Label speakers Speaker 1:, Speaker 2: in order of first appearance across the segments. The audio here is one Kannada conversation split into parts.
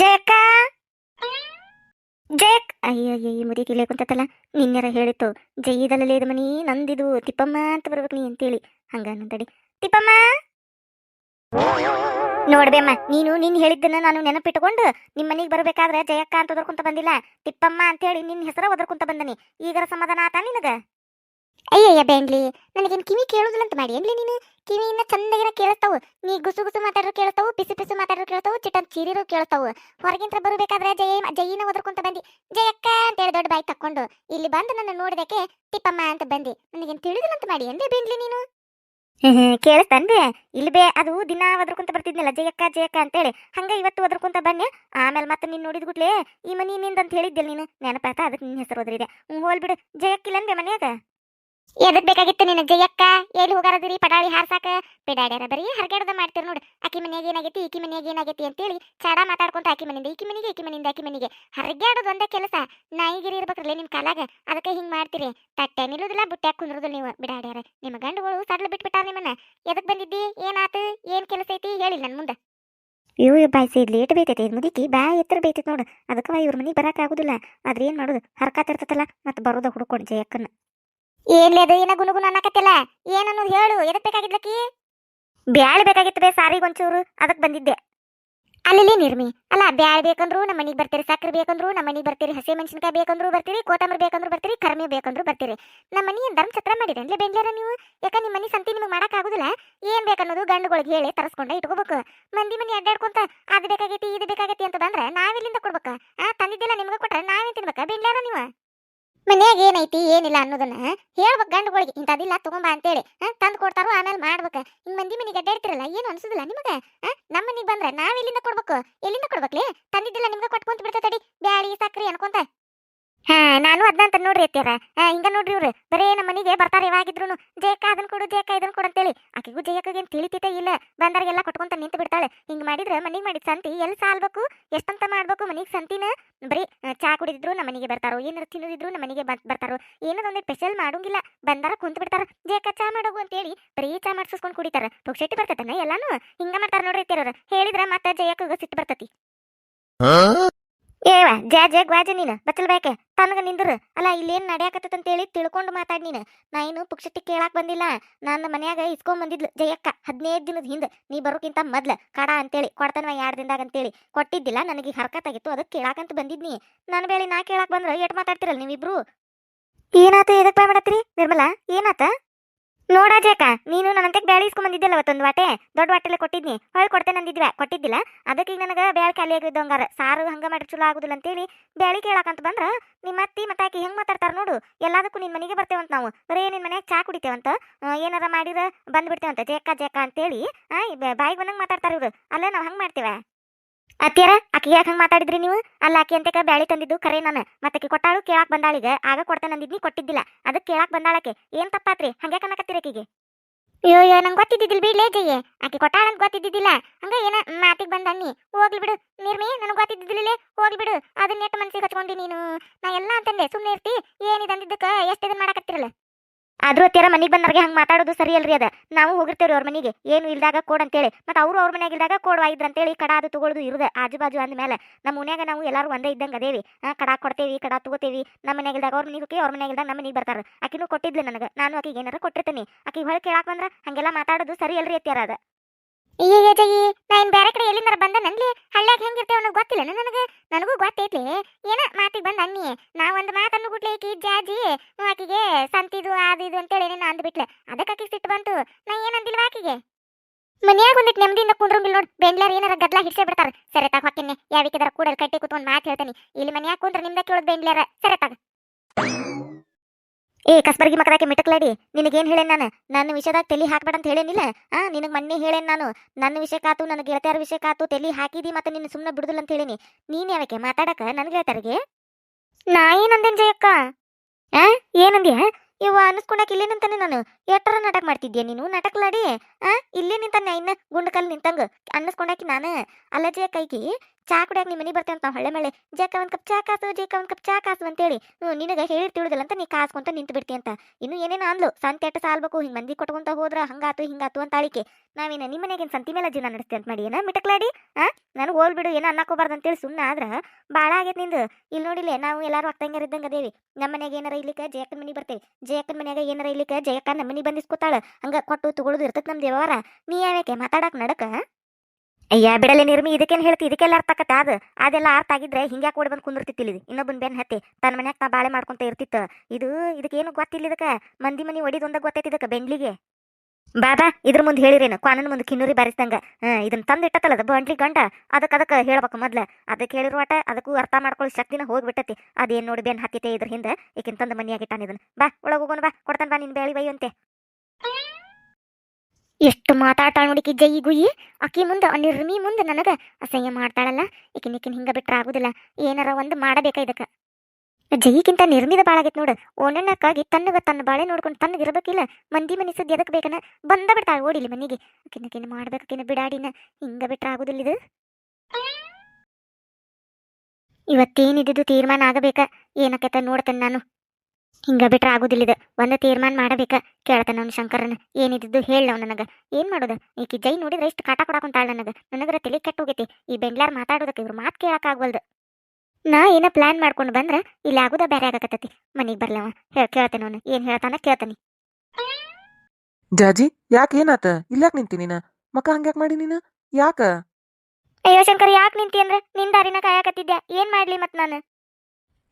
Speaker 1: ಜಯಕ್ಕ? ಜಯಕ್? ಅಯ್ಯೋ ಅಯ್ಯೋ, ಈ ಮುದಿ ಕುಂತತಲ್ಲ ನಿನ್ನೆರ ಹೇಳಿತ್ತು ಜೈದಲ್ಲೇ ಇದು ಮನಿ, ನಂದಿದು ತಿಪ್ಪಮ್ಮ ಅಂತ ಬರ್ಬೇಕು ನೀ ಅಂತೇಳಿ. ಹಂಗ ನಂದಡಿ ತಿಪ್ಪಮ್ಮ! ನೋಡ್ಬೇಮ್ಮ, ನೀನು ನಿನ್ ಹೇಳಿದ್ದನ್ನ ನಾನು ನೆನಪಿಟ್ಕೊಂಡು ನಿಮ್ಮ ಮನೆಗೆ ಬರ್ಬೇಕಾದ್ರೆ ಜಯಕ್ಕ ಅಂತ ಒದರ್ಕೊಂತ ಬಂದಿಲ್ಲ, ತಿಪ್ಪಮ್ಮ ಅಂತ ಹೇಳಿ ನಿನ್ನ ಹೆಸರ ಒದರ್ಕೊಂತ ಬಂದನಿ. ಈಗರ ಸಮಾಧಾನ ಆತ ನಿನಗ? ಅಯ್ಯಯ್ಯ ಬೇಂಡ್ಲಿ ನನಗೇನು ಕಿವಿ ಕೇಳೋದಿಲ್ಲ ಅಂತ ಮಾಡಿ. ಏನ್ಲಿ ನೀನು? ಕಿವಿಯಿಂದ ಚಂದಗಿನ ಕೇಳ್ತಾವು ನೀ ಗುಸು ಗುಸು ಮಾತಾಡೋ ಕೇಳ್ತಾವು ಬಿಸಿ ಬಿಸಿ ಮಾತಾಡೋ ಕೇಳ್ತಾವು ಚಿಟನ್ ಚೀರಿರು ಕೇಳ್ತಾವು ಹೊರಗಿಂತ್ರ ಬರಬೇಕಾದ್ರೆ ಜಯ, ಜೈನ ಒದರ್ಕೊಂತ ಬಂದಿ. ಜಯಕ್ಕ ಅಂತೇಳಿ ದೊಡ್ಡ ಬಾಯಿ ತಕ್ಕೊಂಡು ಇಲ್ಲಿ ಬಂದು ನನ್ನ ನೋಡಿದಕ್ಕೆ ತಿಪ್ಪಮ್ಮ ಅಂತ ಬಂದಿ. ನನಗೇನು ತಿಳಿದಿಲ್ಲ ಅಂತ ಮಾಡಿ. ಎಂದೇ ಬೇಂಡ್ಲಿ ನೀನು? ಕೇಳಿಸ್ತಂದೆ ಇಲ್ಲಿ ಬೇ, ಅದು ದಿನ ಒದರ್ಕೊಂತ ಬರ್ತಿದ್ನಲ್ಲ, ಜಯಕ್ಕ ಜಯಕ್ಕ ಅಂತೇಳಿ ಹಂಗೆ ಇವತ್ತು ಒದರ್ಕೊಂತ ಬನ್ನಿ. ಆಮೇಲೆ ಮತ್ತೆ ನೀನು ನೋಡಿದ ಗುಟ್ಲೆ ಈ ಮನಿ ನಿಂದ ಅಂತ ಹೇಳಿದ್ದೆ ನೀನು. ನೆನಪಾತ ಅದಕ್ಕೆ ನಿನ್ನ ಹೆಸರು ಓದ್ರಿದೆ ಹ್ಞೂ ಹೋಲ್ಬಿಡು ಜಯಕ್ಕಿಲ್ಲಂದೆ ಮನ್ಯಾಗ? ಎದಕ್ ಬೇಕಾಗಿತ್ತು ನಿನ್ನ ಜಯಕ್ಕ ಎಲ್ಲಿ ಹೋಗಾರದಿರಿ ಪಡಾಳಿ ಹಾರ್ಸಾಕ? ಪಿಡಾಡ್ಯಾರ ಬರೀ ಹರಗಾಡದ ಮಾಡ್ತೀರಿ ನೋಡು. ಆಕಿ ಮನೆಯಾಗ ಏನಾಗೈತಿ, ಈಕಿ ಮನೆಯಾಗ ಏನಾಗೈತಿ ಅಂತೇಳಿ ಚಾಡ ಮಾತಾಡ್ಕೊಂತ ಆಕಿ ಮನೆಯಿಂದ ಈಕಿ ಮನೆಗೆ, ಈಕಿ ಮನಿಂದ ಆಕಿ ಮನೆಗೆ. ಹರಗಾಡೋದು ಒಂದೇ ಕೆಲಸ. ನಾಯಿಗಿರಿ ಇರ್ಬೇಕ್ರಲ್ಲೇ ನಿಮ್ಮ ಕಾಲಾಗ. ಅದಕ್ಕೆ ಹಿಂಗ್ ಮಾಡ್ತೀರಿ. ತಟ್ಟೆ ನಿಲ್ಲುದಿಲ್ಲ ಬುಟ್ಟ್ಯಾಗ ಕುಂದ್ರದಿಲ್ಲ ನೀವು. ಬಿಡಾಡ್ಯಾರ. ನಿಮ್ಮ ಗಂಡುಗಳು ಸಡ್ಲ ಬಿಟ್ಬಿಟ್ಟಾರ ನಿಮ್ಮನ್ನ. ಎದಕ್ ಬಂದಿದ್ದಿ? ಏನಾತು? ಏನು ಕೆಲಸ ಐತಿ? ಹೇಳಿ ನನ್ನ ಮುಂದೆ. ಅಯ್ಯೋ ಬಾಯ್ಸಿ ಲೇಟ್ ಬೇತೈತೆ. ಇದು ಮುದುಕಿ ಬಾ ಎತ್ತರ ಬೇತೈತೆ ನೋಡು. ಅದಕ್ಕೆ ಇವ್ರ ಮನೆಗೆ ಬರಕ ಆಗುದಿಲ್ಲ. ಆದ್ರೆ ಏನ್ ಮಾಡೋದು? ಹರ್ಕಾತಿರ್ತತಲ್ಲ ಮತ್ತೆ ಬರೋದ ಹುಡುಕೊಂಡು ಜಯಕ್ಕನ್ನ ಏನ್ಲಿ ಅದು? ಏನ ಗುನುಗುನ ಅನ್ನಕತ್ತಿಲ್ಲ. ಏನನ್ನೋದು ಹೇಳು. ಎದಕ್ ಬೇಕಾಗಿದ್ಲಕ್ಕಿ ಬ್ಯಾಳೆ ಬೇಕಾಗಿತ್ತು ಬೇ ಸಾರಿಗೆ ಒಂಚೂರು. ಅದಕ್ಕೆ ಬಂದಿದ್ದೆ. ಅಲ್ಲಿ ನಿರ್ಮಿ. ಅಲ್ಲ, ಬ್ಯಾಳೆ ಬೇಕಂದ್ರು ನಮ್ಮ ಮನೆಗೆ ಬರ್ತೀರಿ ಸಕ್ಕರೆ ಬೇಕಂದ್ರು ನಮ್ಮ ಮನೆಗೆ ಬರ್ತೀರಿ, ಹಸಿ ಮೆಣಸಿನಕಾಯಿ ಬೇಕಂದ್ರು ಬರ್ತೀರಿ, ಕೊತ್ತಂಬರಿ ಬೇಕಂದ್ರು ಬರ್ತೀರಿ, ಕರ್ಮಿ ಬೇಕಂದ್ರು ಬರ್ತೀರಿ. ನಮ್ಮ ಮನೆ ಧರ್ಮ ಛತ್ರ ಮಾಡಿರೇನ್ಲಿ ಬೆಂಗ್ಳೂರ ನೀವು? ಯಾಕ ನಿಮ್ಮ ಮನೆ ಸಂತಿ ನಿಮಗೆ ಮಾಡಕ್ ಆಗುದಿಲ್ಲ? ಏನ್ ಬೇಕನ್ನೋದು ಗಂಡುಗಳಿಗೆ ಹೇಳಿ ತರಿಸ್ಕೊಂಡ ಇಟ್ಕೋಬೇಕು. ಮಂದಿ ಮನೆ ಅಡ್ಡಾಡ್ಕೊಂತ, ಅದು ಬೇಕಾಗೈತಿ, ಇದು ಬೇಕಾಗೈತಿ ಅಂತ ಬಂದ್ರೆ ನಾವೆಲ್ಲಿಂದ ಕೊಡ್ಬೇಕು? ಆ, ತಂದಿದ್ದಿಲ್ಲ ನಿಮ್ಗೆ ಕೊಟ್ರೆ ನಾವೇನ್ ತಿನ್ಬೇಕ? ಬೆಂಗ್ಳೂರ ನೀವು? ಮನ್ಯಾಗ ಏನೈತಿ, ಏನಿಲ್ಲ ಅನ್ನೋದನ್ನ ಹೇಳ್ಬೇಕು ಗಂಡುಗಳಿಗೆ. ಇಂಥದಿಲ್ಲ ತಗೊಂಬ ಅಂತೇಳಿ ತಂದು ಕೊಡ್ತಾರೋ ಆಮೇಲೆ ಮಾಡ್ಬೇಕು. ಹಿಂಗ್ ಮಂದಿ ಮನೆಗೆ ಅಡ್ಡಾಡ್ತಿರಲ್ಲ, ಏನು ಅನ್ಸುದಿಲ್ಲ ನಿಮಗೆ? ನಮ್ಮ ಮನೆಗೆ ಬಂದ್ರೆ ನಾವ್ ಎಲ್ಲಿಂದ ಕೊಡ್ಬೇಕು? ಎಲ್ಲಿಂದ ಕೊಡ್ಬೇಕ್ಲಿ? ತಂದಿದ್ದಿಲ್ಲ ನಿಮ್ಗೆ ಕೊಟ್ಕೊಂತ ಬಿಡ್ತೈತಡಿ. ಬ್ಯಾಳಿ, ಸಕ್ರಿ ಅನ್ಕೊಂತ. ಹಾ, ನಾನು ಅದ್ನಂತ ನೋಡ್ರಿ ಅತ್ಯಾರ ಹಿಂಗ ನೋಡ್ರಿ ಇವ್ರು. ಬರೇ ನಮ್ಮ ಮನೆಗೆ ಬರ್ತಾರೆ ಯಾವಾಗಿದ್ರು ಜೇಕ ಅದನ್ನ ಕೊಡು ಜೇಕಾ ಇದನ್ನ ಕೊಡು ಅಂತೇಳಿ. ಆಕೆಗೂ ಜಯಕ್ಕಗೇನ್ ತಿಳಿತೈತೆ ಇಲ್ಲ. ಬಂದವ್ರಿಗೆಲ್ಲ ಕೊಟ್ಕೊಂತ ನಿಂತು ಬಿಡ್ತಾಳೆ. ಹಿಂಗೆ ಮಾಡಿದ್ರೆ ಮನೆಗೆ ಮಾಡಿದ ಸಂತಿ ಎಲ್ಲಿ ಸಾಲ್ಬೇಕು? ಎಷ್ಟಂತ ಮಾಡ್ಬೇಕು ಮನೆಗೆ ಸಂತಿನ? ಬರೀ ಚಾ ಕುಡಿದಿದ್ರು ನಮ್ಮ ಮನೆಗೆ ಬರ್ತಾರೋ? ಏನಾರು ತಿನ್ನೋದಿದ್ರು ನಮ್ಮ ಮನೆಗೆ ಬರ್ತಾರೋ? ಏನೋ ಒಂದು ಸ್ಪೆಷಲ್ ಮಾಡೋಂಗಿಲ್ಲ. ಬಂದಾರ ಕುಂತ ಬಿಡ್ತಾರ. ಜೇಕಾ ಚಾ ಮಾಡೋಗು ಅಂತೇಳಿ ಬರೀ ಚಾ ಮಾಡಿಸ್ಕೊಂಡು ಕುಡಿತಾರ. ಪುಕ್ಷೆಟ್ಟಿ ಬರ್ತೈತನ ಎಲ್ಲಾನು? ಹಿಂಗ ಮಾಡ್ತಾರ ನೋಡ್ರಿ ಅತ್ಯಾರ ಹೇಳಿದ್ರ ಮತ್ತೆ ಜಯಕ್ಕಗ ಸಿಟ್ಟು ಬರ್ತತಿ. ಏವ ಜಾ ಜಾ, ಗ್ವಾಜ ನೀನು, ಬಚ್ಚಲ್ ಬೇಕೆ ತನಗ ನಿಂದ್ರು. ಅಲ್ಲ, ಇಲ್ಲೇನ್ ನಡೆಯಾಕತ್ತಂತ ಅಂತೇಳಿ ತಿಳ್ಕೊಂಡು ಮಾತಾಡ್ ನೀನು. ನಾ ಏನು ಪುಕ್ಷಟ್ಟಿ ಕೇಳಾಕ್ ಬಂದಿಲ್ಲ. ನನ್ನ ಮನ್ಯಾಗ ಇಸ್ಕೊಂಡ್ ಬಂದಿದ್ಲು ಜಯಕ್ಕ ಹದಿನೈದು ದಿನದ ಹಿಂದೆ. ನೀ ಬರೋಕ್ಕಿಂತ ಮೊದ್ಲ ಕಡ ಅಂತೇಳಿ, ಕೊಡ್ತಾನ ಎರಡು ದಿನದಾಗ ಅಂತೇಳಿ. ಕೊಟ್ಟಿದ್ದಿಲ್ಲ, ನನಗೆ ಹರ್ಕತ್ತಾಗಿತ್ತು ಅದಕ್ಕೆ ಕೇಳಾಕಂತ ಬಂದಿದ್ನಿ. ನನ್ನ ಬೇಳೆ ನಾ ಕೇಳಾಕ್ ಬಂದ್ರ ಎಟ್ ಮಾತಾಡ್ತಿರಲ್ಲ ನೀವಿಬ್ರು? ಏನಾತ, ಎದಕ್ ಬಾ ಮಾಡತ್ರಿ? ನಿರ್ಮಲಾ, ಏನಾತ? ನೋಡ ಜಯಕ್ಕ ನೀನು ನನ್ನಂತೆ ಬ್ಯಾಳಿ ಇಸ್ಕೊಂಡ್ ಬಂದಿದ್ದಿಲ್ಲ ಅವತ್ತೊಂದು ವಾಟೆ? ದೊಡ್ಡ ವಾಟೆಲ್ಲ ಕೊಟ್ಟಿದ್ನಿ. ಹೊಳ್ ಕೊಡ್ತೇನೆ ಅಂದಿದ್ವಿ? ಕೊಟ್ಟಿದ್ದಿಲ್ಲ? ಅದಕ್ಕೆ ಈಗ ನನಗೆ ಬ್ಯಾಳಿ ಖಾಲಿ ಆಗಿದ್ದು ಹಂಗಾರ. ಸಾರು ಹಂಗೆ ಮಾಡಿ ಚಲೋ ಆಗುದಿಲ್ಲ ಅಂತೇಳಿ ಬ್ಯಾಳಿ ಕೇಳಕಂತ ಬಂದ್ರ ನಿಮ್ಮ ಅತ್ತಿ ಮತ್ತೆ ಆಕಿ ಹೆಂಗ್ ಮಾತಾಡ್ತಾರ ನೋಡು. ಎಲ್ಲದಕ್ಕೂ ನಿನ್ ಮನೆಗೆ ಬರ್ತೇವಂತ ನಾವು. ಬರೇ ನಿನ್ ಮನೆಗೆ ಚಾ ಕುಡಿತೇವಂತ. ಏನಾರ ಮಾಡಿರ ಬಂದ್ಬಿಡ್ತೇವಂತ. ಜೇಕ ಜೇಕ ಅಂತೇಳಿ. ಆಯ್ ಬಾಯಿಗೆ ಬಂದಂಗೆ ಮಾತಾಡ್ತಾರ ಇವ್ರು. ಅಲ್ಲ, ನಾವು ಹಂಗೆ ಮಾಡ್ತೇವ? ಅತ್ತಿಯರ ಆಕಿ ಯಾಕೆ ಹಂಗ್ ಮಾತಾಡಿದ್ರಿ ನೀವು? ಅಲ್ಲ ಆಕಿ ಅಂತಕ ಬ್ಯಾಳಿ ತಂದಿದ್ದು ಖರೆ ನಾನು. ಮತ್ತೆ ಕೊಟ್ಟಾಳು, ಕೇಳಾಕ್ ಬಂದಾಳಿಗ. ಆಗ ಕೊಡ್ತೇನೆ ಅಂದಿದ್ನಿ ಕೊಟ್ಟಿದ್ದಿಲ್ಲ. ಅದಕ್ಕೆ ಕೇಳಾಕ್ ಬಂದಾಳಕ್ಕೆ. ಏನ್ ತಪ್ಪಾತ್ರಿ? ಹಂಗೆ ಕನ್ನಕತ್ತೀರಿ ಆಕಿಗೆ ಅಯ್ಯೋ ಅಯ್ಯೋ, ನಂಗೆ ಗೊತ್ತಿದ್ದಿದ್ದಿಲ್ಲ ಬಿಡ್ಲೇ ಜಯ್ಯ. ಆಕಿ ಕೊಟ್ಟಾಳ ಅಂತ ಗೊತ್ತಿದ್ದಿದ್ದಿಲ್ಲ. ಹಂಗ ಏನ ಮಾತಿಗೆ ಬಂದನ್ನಿ ಹೋಗ್ಲಿ ಬಿಡು. ನಿರ್ಮಿ, ನನಗೆ ಗೊತ್ತಿದ್ದಿದ್ದಿಲ್ಲ ಹೋಗ್ಲಿ ಬಿಡು. ಅದನ್ನ ನೆಟ್ಟು ಮನ್ಸಿಗೆ ಹಚ್ಕೊಂಡಿ ನೀನು. ನಾ ಎಲ್ಲ ಅಂತಂದೆ. ಸುಮ್ಮನೆ ಇರ್ತಿ. ಏನಿದೆ ಅಂದಿದ್ದಕ್ಕೆ ಎಷ್ಟು ಇದನ್ನ ಮಾಡಕತ್ತಿರಲ್ಲ? ಆದ್ರೂ ಅತ್ಯಾರ ಮನೆಗೆ ಬಂದವ್ರಿಗೆ ಹಂಗೆ ಮಾತಾಡೋದು ಸರಿ ಅಲ್ರಿ ಅದ. ನಾವು ಹೋಗಿರ್ತೇವ್ರಿ ಅವ್ರ ಮನೆಗೆ. ಏನು ಇಲ್ದಾಗ ಕೋಡ್ ಅಂತೇಳಿ. ಮತ್ತು ಅವರು ಅವ್ರ ಮನೆಗೆ ಇಲ್ದಾಗ ಕೋಡ್ ಇದ್ರ ಅಂತೇಳಿ ಕಡ ಅದು ತಗೊಳ್ಳೋದು ಇರುದ ಆಜು ಬಾಜು ಅಂದ್ಮೇಲೆ ನಮ್ಮ ಮನ್ಯಾಗ ನಾವು ಎಲ್ಲರೂ ಒಂದೇ ಇದ್ದಂಗೆ ಅದೇವಿ. ಕಡ ಕೊಡ್ತೇವಿ, ಕಡ ತಗೋತೇವಿ. ನಮ್ಮ ಮನೆಗೆ ಇಲ್ದಾಗ ಅವ್ರ ಮನೆಗೆ ಹೋಗಿ ಅವ್ರ ಮನ್ಯಾಗ ಇಲ್ದಾಗ ನಮ್ಮ ಮನೆಗೆ ಬರ್ತಾರ. ಆಕಿನೂ ಕೊಟ್ಟಿದ್ಲು ನನಗೆ. ನಾನು ಆಕಿಗೆ ಏನಾರ ಕೊಟ್ಟಿರ್ತೀನಿ. ಆಕಿಗೆ ಹೊಳೆ ಕೇಳಾಕ ಬಂದ್ರೆ ಹಂಗೆಲ್ಲ ಮಾತಾಡೋದು ಸರಿ ಅಲ್ರಿ ಅತ್ಯಾರ ಅದ. ಜಗಿ ನಾ ಇನ್ ಬೇರೆ ಕಡೆ ಎಲ್ಲಿಂದಾರ ಬಂದ ನನ್ಲಿ ಹಳ್ಳ್ಯಾಗ ಹೆಂಗಿರ್ತೇವ ಅನ್ನೋದು ಗೊತ್ತಿಲ್ಲ ನನಗೆ? ನನಗೂ ಗೊತ್ತೈತ್ಲಿ. ಏನ ಮಾತಿಗೆ ಬಂದ ಅನ್ನಿ. ನಾ ಒಂದು ಮಾತನ್ನು ಗುಟ್ಲೆ ಈಕಿ ಜಾಜಿ ಆಕಿಗೆ ಸಂತಿದು ಅದು ಇದು ಅಂತೇಳಿ ಏನೇನು ಅಂದ್ಬಿಟ್ಲೆ. ಅದಕ್ಕೆ ಆಕಿಗೆ ಸಿಟ್ಟು ಬಂತು. ನಾ ಏನಂದಿಲ್ವಾ ಆಕಿಗೆ? ಮನ್ಯಾಗ ಒಂದಿಟ್ಟು ನೆಮ್ಮದಿಯಿಂದ ಕುಂಡ್ರಂಗಿಲ್ಲ ನೋಡಿ ಬೆಂಗ್ಳೂರ್ ಏನಾರ ಗದ್ಲ ಹಿಡ್ಸೇ ಬಿಡ್ತಾರ. ಸರಿ ತಾಗ ಹೊಕ್ಕಿನ್ನೆ. ಯಾವಿಕದಾರ ಕೂಡಲ್ ಕಟ್ಟಿ ಕೂತ್ಕೊಂಡು ಮಾತು ಹೇಳ್ತಾನೆ. ಇಲ್ಲಿ ಮನ್ಯಾಗ ಕುಂದ್ರ ನಿಮ್ದ ಕೇಳೋದು ಬೆಂಗ್ಳೂರ. ಸರಿ ತಾಗ. ಏ, ಕಸ್ಬರ್ಗಿ ಮಕದಾಕೆ ಮಿಟಕ್ಲಾಡಿ ನಿನಗೇನು ಹೇಳೇನ್ ನಾನು? ನನ್ನ ವಿಷಯದಾಗ ತಲಿ ಹಾಕ್ಬೇಡ ಅಂತ ಹೇಳೇನಿಲ್ಲ? ಆ, ನಿನಗ್ ಮೊನ್ನೆ ಹೇಳೇನ್ ನಾನು? ನನ್ನ ವಿಷಯಕ್ಕಾತು ನನ್ನ ಗೆಳತಿಯರ ವಿಷಯಕ್ಕಾತು ತಲಿ ಹಾಕಿದಿ ಮತ್ತೆ ನಿನ್ನ ಸುಮ್ಮನೆ ಬಿಡುದಿಲ್ಲ ಅಂತ ಹೇಳೀನಿ. ನೀನ್ ಯಾವಕ್ಕೆ ಮಾತಾಡಕ ನನ್ನ ಗೆಳತಿಯರಿಗೆ ನಾ ಏನಂದೇನ್ ಜಯಕ್ಕ? ಆ ಏನಂದ್ಯ ಇವ ಅನಿಸ್ಕೊಂಡಾಕ ಇಲ್ಲೇ ನಿಂತಾನೆ ನಾನು? ಎಷ್ಟರ ನಾಟಕ ಮಾಡ್ತಿದ್ಯಾ ನೀನು? ನಾಟಕಲಾಡಿ? ಆ ಇಲ್ಲೇ ನಿಂತಾನೆ ಇನ್ನ ಗುಂಡಕಲ್ ನಿಂತಂಗ? ಅನ್ನಿಸ್ಕೊಂಡಾಕಿ ನಾನು? ಜಯಕ್ಕ ಈಕಿ ಚಾ ಕುಡಿಯಾಕ ನಿಮ್ಮ ಮನೆ ಬರ್ತೇವೆ ಅಂತ ನಾವು ಹಳ್ಳೆ ಮಳೆ ಜೇಕ ಒಂದು ಕಪ್ ಚಾ ಕಾಸು ಜೇಕ ಒಂದು ಕಪ್ ಚಾ ಕಾಸು ಅಂತೇಳಿ. ನಿನಗೆ ಹೇಳಿ ತಿಳಿದಿಲ್ಲ ಅಂತ ನೀ ಕಾಸ್ಕೊಂತ ನಿಂತು ಬಿಡ್ತಿ ಅಂತ. ಇನ್ನು ಏನೇನು ಅಂದ್ಲು. ಸಂತೆ ಎಟ್ಟು ಸಾಲ್ಬೇಕು, ಹಿಂಗೆ ಮಂದಿ ಕೊಟ್ಕೊಂತ ಹೋದ್ರ ಹಂಗಾತು, ಹಿಂಗಾತು ಅಂತ ಅಳಿಕೆ. ನಾವೇನ ನಿಮ್ಮ ಸಂತಿ ಮೇಲೆ ಜೀವನ ನಡೆಸ್ತೀವಿ ಅಂತ ಮಾಡಿ. ಏನ ಮಿಟಕ್ಲಾಡಿ? ಆ? ನನಗೆ ಹೋಲ್ಬಿಡು ಏನೋ ಅನ್ನಕೋಬಾರ್ದು ಅಂತೇಳಿ ಸುಮ್ಮನೆ ಆದ್ರೆ ಭಾಳ ಆಗೈತೆ ನಿಂದು. ಇಲ್ಲಿ ನೋಡಿಲ್ಲ ನಾವು ಎಲ್ಲರೂ ಅಕ್ಕಂಗಾರ ಇದ್ದಂಗೆ ಅದೇವಿ. ನಮ್ಮ ಮನೆಗೆ ಏನಾರ ಇಲ್ಲಿಕ್ಕೆ ಜಯಕ್ಕನ ಮನೆ ಬರ್ತೇವೆ. ಜಯಕ್ಕನ ಮನೆಗೆ ಏನಾರ ಇಲ್ಲಿಕ್ಕೆ ಜಯಕ್ಕ ನಮ್ಮ ಮನೆ ಬಂದಿಸ್ಕೊತಾಳ. ಹಂಗೆ ಕೊಟ್ಟು ತಗೊಳ್ಳೋದು ಇರ್ತೈತೆ ನಮ್ಮ ದೇವರ. ನೀ ಯಾವ್ಯಾಕೆ ಮಾತಾಡಕ್ಕೆ ನಡಕ? ಅಯ್ಯ, ಬಿಡಲೆ ನಿರ್ಮಿ, ಇದಕ್ಕೇನು ಹೇಳ್ತಿ? ಇದಕ್ಕೆಲ್ಲ ಅರ್ಥ ಆಗತ್ತೆ ಅದು ಅದೆಲ್ಲ ಅರ್ಥ ಆಗಿದ್ರೆ ಹಿಂಗೆ ಓಡಿ ಬಂದು ಕುಂದಿರ್ತಿತ್ತು ಇಲ್ಲಿ? ಇನ್ನೊಬ್ಬನ ಬೆನ್ ಹತ್ತಿ. ತನ್ನ ಮನ್ಯಾಗ ತಾ ಬಾಳೆ ಮಾಡ್ಕೊಂತ ಇರ್ತಿತ್ತು. ಇದು ಇದಕ್ಕೇನು ಗೊತ್ತಿಲ್ಲ ಇದಕ್ಕೆ. ಮಂದಿ ಮನಿ ಒಡಿದೊಂದ ಗೊತ್ತೈತಿ ಇದಕ್ಕೆ ಬೆಂಡ್ಲಿಗೆ. ಬಾಬಾ, ಇದ್ರ ಮುಂದೆ ಹೇಳಿರೇನು? ಕ್ವಾನನ್ ಮುಂದೆ ಕಿನ್ನೂರಿ ಬಾರಿಸ್ದಂಗ. ಇದನ್ನ ತಂದು ಇಟ್ಟತ್ತಲ್ಲ ಅದು ಬಂಡ್ಲಿ ಗಂಡ. ಅದಕ್ಕೆ ಅದಕ್ಕೆ ಹೇಳ್ಬೇಕು ಮೊದ್ಲ. ಅದಕ್ಕೆ ಹೇಳಿರುವಾಟ ಅದಕ್ಕೂ ಅರ್ಥ ಮಾಡ್ಕೊಳ್ಳೋ ಶಕ್ತಿನ ಹೋಗ್ಬಿಟ್ಟತಿ. ಅದೇನು ನೋಡಿ ಬೆನ್ ಹತ್ತಿತೆ ಇದ್ರ ಹಿಂದೆ. ಈಕಿನ ತಂದು ಮನಿ ಇಟ್ಟಾನ ಇದನ್ನ ಬಾ, ಒಳಗೆ ಹೋಗೋಣ ಬಾ. ಕೊಡ್ತಾನೆ ಬಾ ನಿನ್ ಬೇಳಿ ಬೈಯಂತೆ. ಎಷ್ಟು ಮಾತಾಡ್ತಾಳ ನೋಡಿಕಿ ಜೈ ಗುಯಿ. ಆಕಿ ಮುಂದೆ ನಿರ್ಮಿ ಮುಂದೆ ನನಗ ಅಸಹ್ಯ ಮಾಡ್ತಾಳಲ್ಲ. ಈಕಿನ ಈಕಿನ ಹಿಂಗ ಬಿಟ್ರೆ ಆಗುದಿಲ್ಲ. ಏನಾರ ಒಂದು ಮಾಡಬೇಕ ಇದಕ್ಕ. ಜೈಗಿಂತ ನಿರ್ಮಿದ ಬಾಳಾಗೈತೆ ನೋಡು. ಓಣಣ್ಣಕ್ಕಾಗಿ ತನ್ನಗ ತನ್ನ ಬಾಳೆ ನೋಡ್ಕೊಂಡು ತನ್ನಗ ಇರಬೇಕಿಲ್ಲ. ಮಂದಿ ಮನಿ ಸುದ್ದಿ ಎದಕ್ ಬೇಕನ? ಬಂದ ಬಿಡ್ತಾಳೆ ಓಡಿಲಿ ಮನಿಗೆ. ಆಕಿನಕಿನ ಮಾಡ್ಬೇಕಿನ ಬಿಡಾಡಿನ. ಹಿಂಗ ಬಿಟ್ರೆ ಆಗುದಿಲ್ಲ ಇದು. ಇವತ್ತೇನಿದ್ದು ತೀರ್ಮಾನ ಆಗಬೇಕ? ಏನಕ್ಕೆ ನೋಡ್ತೇನೆ ನಾನು. ಹಿಂಗ ಬಿಟ್ರೆ ಆಗುದಿಲ್ಲ ಇದು. ಒಂದು ತೀರ್ಮಾನ ಮಾಡಬೇಕ. ಕೇಳ್ತಾನ ಅವ್ನು ಶಂಕರನ ಏನಿದ್ದು ಹೇಳ ನನಗ. ಏನ್ ಮಾಡೋದು? ಈಕಿ ಜೈ ನೋಡಿದ್ರೆ ಇಷ್ಟು ಕಾಟ ಕೊಡಾಕೊಂತಾಳ ನನಗ. ನನಗರ ತಲೆ ಕೆಟ್ಟ ಹೋಗೈತಿ. ಈ ಬೆಂಗ್ಲಾರ್ ಮಾತಾಡೋದಕ್ಕೆ ಇವ್ರು ಮಾತು ಕೇಳಕ್ ಆಗ್ವಲ್ದು. ನಾ ಏನ ಪ್ಲಾನ್ ಮಾಡ್ಕೊಂಡು ಬಂದ್ರ ಇಲ್ಲಿ ಆಗುದ ಬೇರೆ ಆಗಕತ್ತತಿ. ಮನಿಗ್ ಬರ್ಲವ. ಹೇಳ್ ಕೇಳ್ತೇನೆ ಅವನು. ಏನ್ ಹೇಳ್ತಾನ ಕೇಳ್ತಾನೆ.
Speaker 2: ಜಾಜಿ ಯಾಕೆ ಏನಾತ? ಇಲ್ಯಾಕ್ ನಿಂತಿ ನೀನ? ಮಕ್ಕ ಹಂಗ್ಯಾಕ್ ಮಾಡಿ ನೀನು? ಯಾಕ?
Speaker 1: ಅಯ್ಯೋ ಶಂಕರ್ ಯಾಕೆ ನಿಂತಿ ಅಂದ್ರೆ? ನಿನ್ ದಾರಿನ ಕಾಯಕತ್ತಿದ್ಯಾ? ಏನ್ ಮಾಡ್ಲಿ ಮತ್ ನಾನು?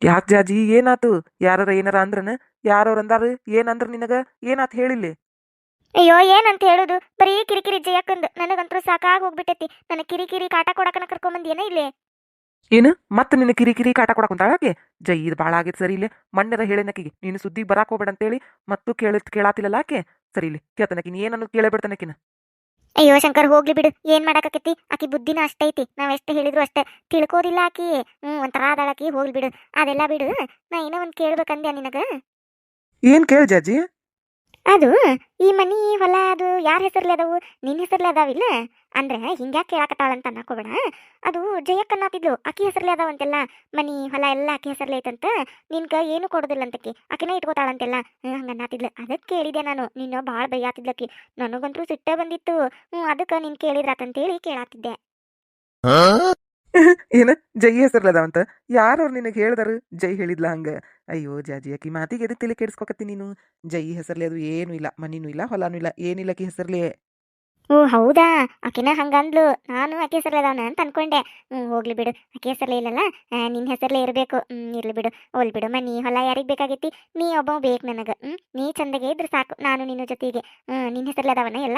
Speaker 2: ಯಾಕ್ ಜಾಜಿ ಏನಾತು? ಯಾರಾರ ಏನಾರ ಅಂದ್ರನ? ಯಾರವ್ರ ಅಂದಾರ? ಏನಂದ್ರ ನಿನಗ? ಏನಾತ್ ಹೇಳಿಲ್ಲಿ?
Speaker 1: ಅಯ್ಯೋ ಏನಂತ ಹೇಳುದು? ಬರೀ ಕಿರಿಕಿರಿ ಜಯಕ್ಕಂದು ನನಗಂತೂ ಸಾಕಾಗಿ ಹೋಗ್ಬಿಟ್ಟೈತಿ. ನನ್ನ ಕಿರಿಕಿರಿ ಕಾಟ ಕೊಡಕನ ಕರ್ಕೊಂಬಂದಿಯೇನ ಇಲ್ಲಿ?
Speaker 2: ಏನು? ಮತ್ತ ನಿನ್ನ ಕಿರಿಕಿರಿ ಕಾಟ ಕೊಡಕುಂತಾಳಾಕೆ ಜೈ ಇದು ಭಾಳ ಆಗೈತೆ ಸರಿ ಇಲ್ಲೇ. ಮಣ್ಣರ ಹೇಳೇನಕಿಗೆ ನೀನು ಸುದ್ದಿ ಬರಾಕ್ ಹೋಗ್ಬೇಡ ಅಂತೇಳಿ ಮತ್ತು ಕೇಳ ಕೇಳಾತಿಲ್ಲ ಆಕೆ? ಸರಿ ಇಲ್ಲಿ ಕೇಳ್ತಾನಕಿನ ಏನನ್ನು ಕೇಳೇ ಬಿಡ್ತಾನಕಿನ
Speaker 1: ಅಯ್ಯೋ ಶಂಕರ್, ಹೋಗ್ಲಿ ಬಿಡು. ಏನ್ ಮಾಡಾಕತ್ತಿ ಆಕಿ ಬುದ್ಧಿನ ಅಷ್ಟೈತಿ ನಾವ್ ಎಷ್ಟು ಹೇಳಿದ್ರು ಅಷ್ಟೇ. ತಿಳ್ಕೋದಿಲ್ಲ ಆಕಿ. ಹ್ಮ್, ಒಂಥರ ಅದಾಳಕಿ ಹೋಗ್ಲಿ ಬಿಡು. ಅದೆಲ್ಲ ಬಿಡು. ನಾ ಏನೋ ಒಂದ್ ಕೇಳ್ಬೇಕಂದ್ಯಾ ನಿನಗ?
Speaker 2: ಏನ್ ಕೇಳ ಜಾಜಿ?
Speaker 1: ಅದು ಈ ಮನಿ ಹೊಲ ಅದು ಯಾರ ಹೆಸರ್ಲೆ ಅದಾವು? ನಿನ್ನ ಹೆಸರ್ಲೆ ಅದಾವಿಲ್ಲ? ಅಂದ್ರೆ ಹಿಂಗ್ಯಾಕ್ ಕೇಳಾಕತ್ತಾಳ ಅಂತ ಅನ್ನಕೋಬೇಡ ಅದು ಜಯಕ್ಕ ಅಕ್ಕಿ ಹೆಸರ್ಲೆ ಅದಾವ ಅದಾವಂತೆಲ್ಲ. ಮನಿ, ಹೊಲ ಎಲ್ಲ ಅಕ್ಕಿ ಹೆಸರ್ಲೆ ಐತಂತ. ನಿನ್ಗ ಏನು ಕೊಡೋದಿಲ್ಲ ಅಂತಕಿ ಅಕ್ಕಿನ ಇಟ್ಕೋತಾಳಂತೆಲ್ಲ ಹಂಗನ್ನಾತಿದ್ಲು ಅದಕ್ಕೆ ಕೇಳಿದೆ ನಾನು. ನಿನ್ನ ಭಾಳ ಅಕ್ಕಿ ನನಗಂತೂ ಸಿಟ್ಟ ಬಂದಿತ್ತು. ಹ್ಞೂ ಅದಕ್ಕೆ ನೀನು ಕೇಳಿದ್ರಾತಂತೇಳಿ ಕೇಳಾತಿದ್ದೆ.
Speaker 2: ಏನ? ಜೈ ಹೆಸರ್ಲದಾವಂತ? ಯಾರವ್ರು ನಿನಗೆ ಹೇಳ್ದಾರು? ಜೈ ಹೇಳಿದ್ಲ ಹಂಗ. ಅಯ್ಯೋ, ಜಾಜಿ ಆಕಿ ಮಾತಿಗೆ ಎದಕ್ಕೆ ತಲೆ ಕೆಡಿಸ್ಕೊಕತ್ತಿ ನೀನು? ಜೈ ಹೆಸರ್ಲಿ ಅದು ಏನೂ ಇಲ್ಲ ಮನಿನೂ ಇಲ್ಲ, ಹೊಲಾನೂ ಇಲ್ಲ, ಏನಿಲ್ಲ ಆಕಿ ಹೆಸರ್ಲಿ.
Speaker 1: ಓ, ಹೌದಾ? ಆಕಿನ ಹಂಗಂದ್ಲು ನಾನು ಆಕೆ ಅದಾವ ಅಂತ ಅನ್ಕೊಂಡೆ. ಹ್ಞೂ ಹೋಗ್ಲಿ ಬಿಡು. ಆಕೆ ಹೆಸರ್ಲಿ ಇಲ್ಲಲ್ಲ? ನಿನ್ನ ನಿನ್ ಹೆಸರ್ಲೇ ಇರಬೇಕು. ಹ್ಞೂ ಇರ್ಲಿ ಬಿಡು. ಹೋಲ್ ಬಿಡು. ಮನಿ, ಹೊಲ ಯಾರಿಗೆ ಬೇಕಾಗೈತಿ ನೀ ಒಬ್ಬ ಬೇಕು ನನಗೆ. ಹ್ಞೂ ನೀ ಚಂದಗೆ ಇದ್ರೆ ಸಾಕು. ನಾನು ನಿನ್ನ ಜೊತೆಗೆ. ಹ್ಞೂ ನಿನ್ನ ಹೆಸರ್ಲಿ ಅದಾವನ ಎಲ್ಲ?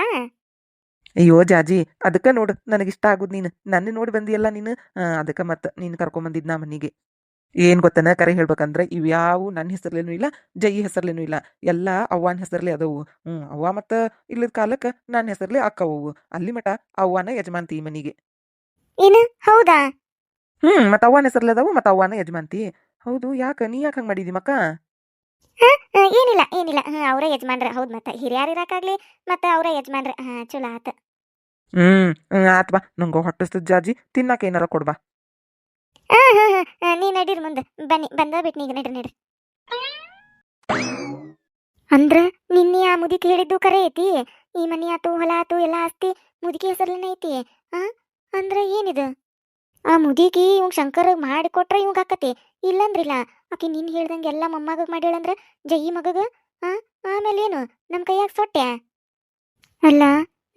Speaker 2: ಅಯ್ಯೋ ಜಾಜಿ ಅದಕ್ಕ ನೋಡು ನನಗಿಷ್ಟ ಆಗುದ್ ನೀನು. ನನ್ನ ನೋಡಿ ಬಂದಿಯಲ್ಲ ನೀನು? ಅದಕ್ಕ ಮತ್ತ ನೀನು ಕರ್ಕೊಂಬಂದಿದ್ ನಾ ಮನಿಗೆ. ಏನ್ ಗೊತ್ತನ ಕರೆ ಹೇಳ್ಬೇಕಂದ್ರೆ ಇವ್ಯಾವು ನನ್ನ ಹೆಸರ್ಲೇನು ಇಲ್ಲ ಜೈ ಹೆಸರ್ಲೇನು ಇಲ್ಲ. ಎಲ್ಲ ಅವ್ವನ ಹೆಸರ್ಲೆ ಅದವು. ಹ್ಮ್ ಅವ್ವ ಮತ್ತ ಇಲ್ಲದ ಕಾಲಕ್ಕ ನನ್ನ ಹೆಸರ್ಲೆ ಅಕ್ಕವು ಅಲ್ಲಿ ಮಟ ಅವ್ವಾನ ಯಜಮಾನ್ತಿ ಈ ಮನಿಗೆ.
Speaker 1: ಏನು? ಹೌದಾ?
Speaker 2: ಹ್ಮ್ ಮತ್ತ ಅವ್ವನ ಹೆಸರ್ಲೆ ಅದಾವು ಮತ್ತ ಅವ್ವನ ಯಜಮಾನ್ತಿ. ಹೌದು ಯಾಕ? ನೀ ಯಾಕ ಹಂಗ ಮಾಡಿದಿ ಮಕ್ಕ?
Speaker 1: ಏನಿಲ್ಲ ಏನಿಲ್ಲ. ಹ್ಞೂ ಅವರೇ ಯಜಮಾನ್ರ. ಹೌದು ಮತ್ತೆ. ಹಿರಿಯರು ಇರಕ್ಕಾಗ್ಲಿ ಮತ್ತೆ ಅವರೇ ಯಜಮಾನ್ರ. ಹಾ ಚಲೋ ಆತ.
Speaker 2: ಹ್ಮ್ ಹ್ಮ್ ಆತ್ ಬಾ. ನಂಗ ಹೊಟ್ಟಿಸ್ತದ ಜಾಜಿ ತಿನ್ನಾಕ ಏನಾರ ಕೊಡ್ಬಾ
Speaker 1: ಹಾಂ ಹಾಂ ಹಾಂ ನೀ ನಡೀರಿ ಮುಂದೆ. ಬನ್ನಿ ಬಂದ ಬಿಟ್ಟು ನೀಗ ನಡ್ರಿ ನಡ್ರಿ. ಅಂದ್ರ ನಿನ್ನೆ ಆ ಮುದಿಕ್ ಹೇಳಿದ್ದು ಕರೆ ಐತಿ? ಈ ಮನಿ ಆತು ಹೊಲ ಆತು ಎಲ್ಲ ಆಸ್ತಿ ಮುದುಕಿ ಹೆಸರಲ್ಲೇ ಐತಿ? ಆ ಅಂದ್ರ ಏನಿದು? ಆ ಮುದಿಗೆ ಇವಂಗ್ ಶಂಕರ್ ಮಾಡಿ ಕೊಟ್ರ ಇವಂಗ್ ಹಾಕತಿ ಇಲ್ಲಂದ್ರಿಲ್ಲ ಆಕಿ ನೀನ್ ಹೇಳ್ದಂಗೆ ಎಲ್ಲ ಮೊಮ್ಮಗ ಮಾಡ್ಯಾಳಂದ್ರ ಜಯಿ ಮಗಗ? ಆ ಆಮೇಲೆ ಏನು ನಮ್ಮ ಕೈಯಾಗ ಸೊಟ್ಟೆ ಅಲ್ಲ,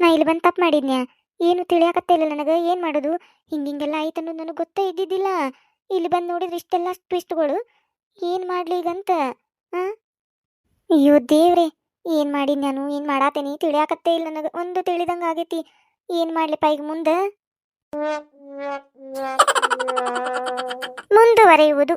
Speaker 1: ನಾ ಇಲ್ಲಿ ಬಂದು ತಪ್ಪು ಮಾಡಿದ್ನ್ಯಾ? ಏನು ತಿಳಿಯಕತ್ತೆ ಇಲ್ಲ ನನಗೆ, ಏನು ಮಾಡೋದು? ಹಿಂಗಿಂಗೆಲ್ಲ ಆಯ್ತು ಅನ್ನೋದು ನನಗೆ ಗೊತ್ತೇ ಇದ್ದಿದ್ದಿಲ್ಲ. ಇಲ್ಲಿ ಬಂದು ನೋಡಿದ್ರೆ ಇಷ್ಟೆಲ್ಲ ಟ್ವಿಸ್ಟ್ಗಳು ಏನು ಮಾಡ್ಲಿ ಈಗಂತ? ಅಯ್ಯೋ ದೇವ್ರೆ, ಏನು ಮಾಡಿದ್ ನಾನು? ಏನು ಮಾಡಾತೇನಿ? ತಿಳಿಯಾಕತ್ತೇ ಇಲ್ಲ ನನಗೆ. ಒಂದು ತಿಳಿದಂಗೆ ಆಗೈತಿ. ಏನು ಮಾಡ್ಲಿಪ್ಪ ಈಗ ಮುಂದೆ? ಮುಂದುವರೆಯುವುದು.